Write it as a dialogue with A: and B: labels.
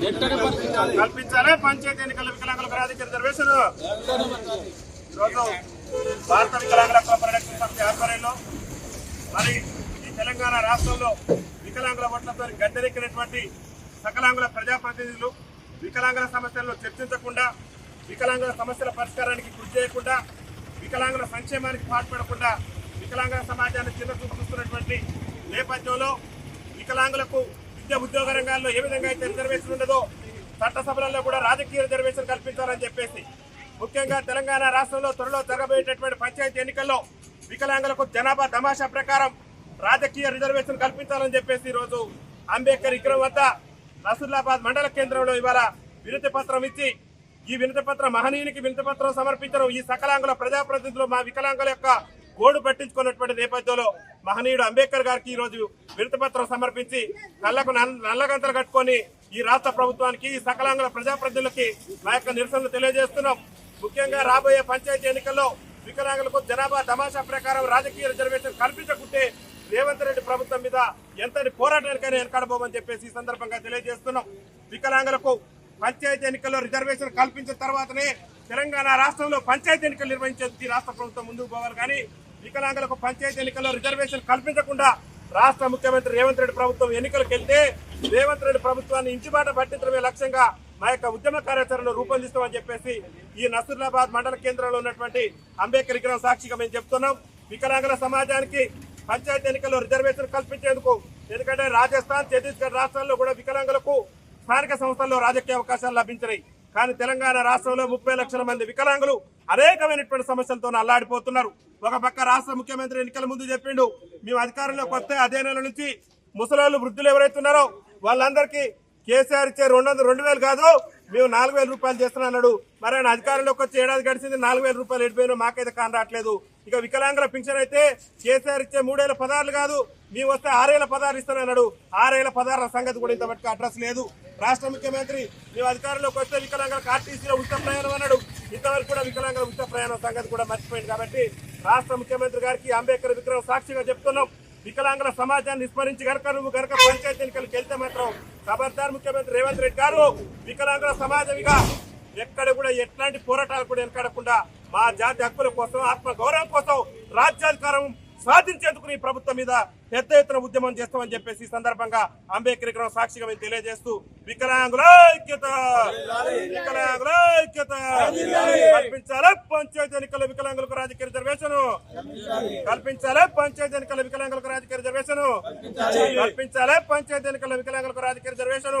A: కల్పించాలి. పంచాయతీ ఎన్నికల వికలాంగుల రాజకీయ రిజర్వేషన్ ఈరోజు భారత వికలాంగుల కోఆపరేటివ్ సమితి ఆధ్వర్యంలో మరి ఈ తెలంగాణ రాష్ట్రంలో వికలాంగుల ఓట్లతో గడ్డరెక్కినటువంటి సకలాంగుల ప్రజాప్రతినిధులు వికలాంగుల సమస్యలను చర్చించకుండా వికలాంగుల సమస్యల పరిష్కారానికి కృషి చేయకుండా వికలాంగుల సంక్షేమానికి పాటుపడకుండా వికలాంగుల సమాజాన్ని చిన్న చూస్తున్నటువంటి నేపథ్యంలో వికలాంగులకు విద్యా ఉద్యోగ రంగాల్లో ఏ విధంగా అయితే రిజర్వేషన్ ఉండదో చట్టసభలలో కూడా రాజకీయ రిజర్వేషన్ కల్పించాలని చెప్పేసి ముఖ్యంగా తెలంగాణ రాష్ట్రంలో త్వరలో జరగబోయేటటువంటి పంచాయతీ ఎన్నికల్లో వికలాంగులకు జనాభా తమాషా ప్రకారం రాజకీయ రిజర్వేషన్ కల్పించాలని చెప్పేసి ఈరోజు అంబేద్కర్ విగ్రహం వద్ద నసుల్లాబాద్ మండల కేంద్రంలో ఇవాళ వినతి పత్రం ఇచ్చి ఈ వినతి పత్రం మహనీయునికి వినతి పత్రం సమర్పించడం ఈ సకలాంగుల ప్రజాప్రతినిధులు మా వికలాంగుల యొక్క గోడు పట్టించుకున్నటువంటి నేపథ్యంలో మహనీయుడు అంబేద్కర్ గారికి ఈరోజు రోజు సమర్పించి కళ్ళకు నల్ల- నల్లగంతలు కట్టుకొని ఈ రాష్ట్ర ప్రభుత్వానికి ఈ సకలాంగుల ప్రజాప్రతినిధులకి నా యొక్క నిరసనలు తెలియజేస్తున్నాం. ముఖ్యంగా రాబోయే పంచాయతీ ఎన్నికల్లో వికలాంగులకు జనాభా తమాషా ప్రకారం రాజకీయ రిజర్వేషన్ కల్పించకుంటే రేవంత్ రెడ్డి ప్రభుత్వం మీద ఎంతటి పోరాటానికైనా వెనకాడబోమని చెప్పేసి ఈ సందర్భంగా తెలియజేస్తున్నాం. వికలాంగులకు పంచాయతీ ఎన్నికల్లో రిజర్వేషన్ కల్పించిన తర్వాతనే తెలంగాణ రాష్ట్రంలో పంచాయతీ ఎన్నికలు నిర్వహించేందుకు ఈ రాష్ట్ర ప్రభుత్వం ముందుకు పోవాలి. కానీ వికలాంగులకు పంచాయతీ ఎన్నికల్లో రిజర్వేషన్ కల్పించకుండా రాష్ట్ర ముఖ్యమంత్రి రేవంత్ రెడ్డి ప్రభుత్వం ఎన్నికలకు వెళ్తే రేవంత్ రెడ్డి ప్రభుత్వాన్ని ఇంటి పట్టించడమే లక్ష్యంగా మా యొక్క ఉద్యమ కార్యాచరణను రూపొందిస్తామని చెప్పేసి ఈ నసరులాబాద్ మండల కేంద్రంలో ఉన్నటువంటి అంబేద్కర్ విగ్రహం సాక్షిగా మేము చెప్తున్నాం. వికలాంగుల సమాజానికి పంచాయతీ ఎన్నికల్లో రిజర్వేషన్ కల్పించేందుకు ఎందుకంటే రాజస్థాన్ ఛత్తీస్గఢ్ రాష్ట్రాల్లో కూడా వికలాంగులకు స్థానిక సంస్థల్లో రాజకీయ అవకాశాలు లభించినాయి. కానీ తెలంగాణ రాష్ట్రంలో ముప్పై లక్షల మంది వికలాంగులు అనేకమైనటువంటి సమస్యలతో అల్లాడిపోతున్నారు ఒక పక్క రాష్ట్ర ముఖ్యమంత్రి ఎన్నికల ముందు చెప్పిండు మేము అధికారంలోకి వస్తే అదే నెల నుంచి ముసలాళ్ళు వృద్ధులు ఎవరైతే ఉన్నారో వాళ్ళందరికీ కేసీఆర్ ఇచ్చే రెండు వందలు రెండు వేలు కాదు మేము నాలుగు వేల రూపాయలు చేస్తున్నా అన్నాడు. మరి ఆయన అధికారంలోకి వచ్చి ఏడాది గడిచింది నాలుగు వేల రూపాయలు ఎడిపోయినా మాకైతే కాని రావట్లేదు. ఇక వికలాంగుల పింఛన్ అయితే కేసీఆర్ ఇచ్చే మూడేళ్ళ పదార్లు కాదు మేము వస్తే ఆరేళ్ళ పదార్లు ఇస్తానన్నాడు ఆరేళ్ళ పదార్ల సంగతి కూడా ఇంతవరకు అడ్రస్ లేదు. రాష్ట్ర ముఖ్యమంత్రి మేము అధికారంలోకి వస్తే వికలాంగులకు ఆర్టీసీలో ఉచిత ప్రయాణం అన్నాడు. ఇంతవరకు కూడా వికలాంగుల ఉచిత ప్రయాణం సంగతి కూడా మర్చిపోయింది కాబట్టి రాష్ట్ర ముఖ్యమంత్రి గారికి అంబేద్కర్ విగ్రహం సాక్షిగా చెప్తున్నాం. వికలాంగుల సమాజాన్ని విస్మరించి గనక నువ్వు గనక పంచాయతీ ఎన్నికలకు వెళ్తే మాత్రం ఖబర్దార్ ముఖ్యమంత్రి రేవంత్ రెడ్డి గారు వికలాంగుల సమాజంగా ఎక్కడ కూడా ఎట్లాంటి పోరాటాలు కూడా వెనకడకుండా మా జాతి హక్కుల కోసం ఆత్మ గౌరవం కోసం రాజ్యాధికారం సాధించేందుకు ఈ ప్రభుత్వం మీద పెద్ద ఎత్తున ఉద్యమం చేస్తామని చెప్పేసి ఈ సందర్భంగా అంబేద్కర్ విగ్రహం సాక్షిగా మేము తెలియజేస్తూ వికలాంగుల ఐక్యత! వికలాంగుల ఐక్యత! కల్పించాలి పంచాయతీ ఎన్నికల వికలాంగులకు రాజకీయ రిజర్వేషన్? కల్పించాలి పంచాయతీ ఎన్నికల వికలాంగులకు రాజకీయ రిజర్వేషన్? కల్పించాలి పంచాయతీ ఎన్నికల వికలాంగులకు రాజకీయ రిజర్వేషన్?